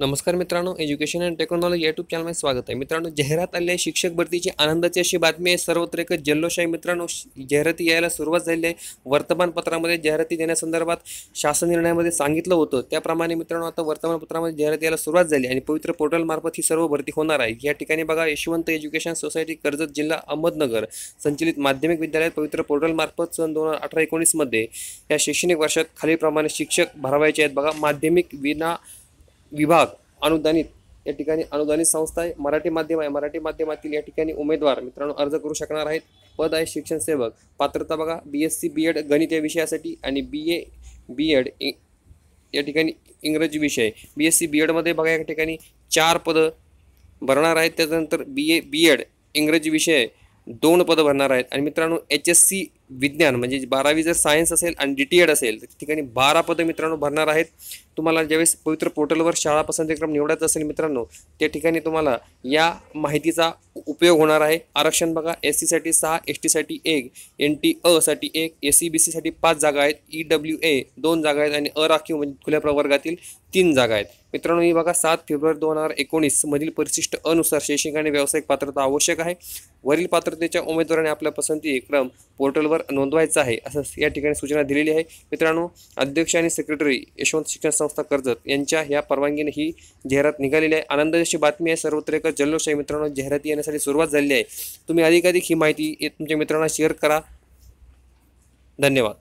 नमस्कार मित्रांनो education and technology YouTube चॅनलमध्ये स्वागत आहे. मित्रांनो जाहिरात आली आहे शिक्षक भरतीची आनंदाची अशी बातमी आहे. सर्वत्र एक जल्लोशाही मित्रांनो जाहिराती यायला सुरुवात झालेली आहे. वर्तमानपत्रामध्ये जाहिराती देण्यासंदर्भात शासन निर्णयामध्ये सांगितलं होतं. त्याप्रमाणे मित्रांनो आता वर्तमानपत्रामध्ये जाहिरात यायला सुरुवात झाली आणि पवित्र पोर्टलमार्फत ही सर्व भरती होणार आहे. या ठिकाणी बघा यशवंत एज्युकेशन सोसायटी कर्जत जिल्हा अहमदनगर संचलित माध्यमिक विद्यालयात पवित्र पोर्टलमार्फत सन दोन हजार अठरा एकोणीसमध्ये या शैक्षणिक वर्षात खालीलप्रमाणे शिक्षक भरवायचे आहेत. बघा माध्यमिक विना विभाग अनुदानित या ठिकाणी अनुदानित संस्था आहे. मराठी माध्यम आहे. मराठी माध्यमातील या ठिकाणी उमेदवार मित्रांनो अर्ज करू शकणार आहेत. पद आहे शिक्षण सेवक. पात्रता बघा B S C B Ed गणित या विषयासाठी आणि बी ए बी एड या ठिकाणी इंग्रजी विषय. बी एस सी बी एडमध्ये बघा या ठिकाणी चार पदं भरणार आहेत. त्याच्यानंतर बी ए बी एड इंग्रजी विषय दोन पदं भरणार आहेत. आणि मित्रांनो एच एस सी विज्ञान म्हणजे बारावी जर सायन्स असेल आणि डी टी एड असेल तर ठिकाणी बारा पदं मित्रांनो भरणार आहेत. तुम्हाला ज्यावेळेस पवित्र पोर्टलवर शाळा पसंतीक्रम निवडायचा असेल मित्रांनो त्या ठिकाणी तुम्हाला या माहितीचा उपयोग होणार आहे. आरक्षण बघा एस सीसाठी सहा एस टीसाठी एक एन टी असाठी एक एस सी बी सीसाठी पाच जागा आहेत. ई डब्ल्यू ए दोन जागा आहेत आणि अराखीव म्हणजे खुल्या प्रवर्गातील तीन जागा आहेत. मित्रांनो ही बघा सात फेब्रुवारी दोन हजार एकोणीस मधील परिशिष्ट अनुसार शैक्षणिक आणि व्यावसायिक पात्रता आवश्यक आहे. वरील पात्रतेच्या उमेदवाराने आपल्या पसंती क्रम पोर्टलवर नोंदवायचा आहे असं या ठिकाणी सूचना दिलेली आहे. मित्रांनो अध्यक्ष आणि सेक्रेटरी यशवंत शिक्षण संस्था कर्जत यांच्या ह्या परवानगीने ही जाहिरात निघालेली आहे. आनंदाची बातमी आहे सर्वत्र एक जल्लोष आहे. मित्रांनो जाहिराती येण्यासाठी सुरुवात झालेली आहे. तुम्ही अधिकाधिक ही माहिती तुमच्या मित्रांना शेअर करा. धन्यवाद.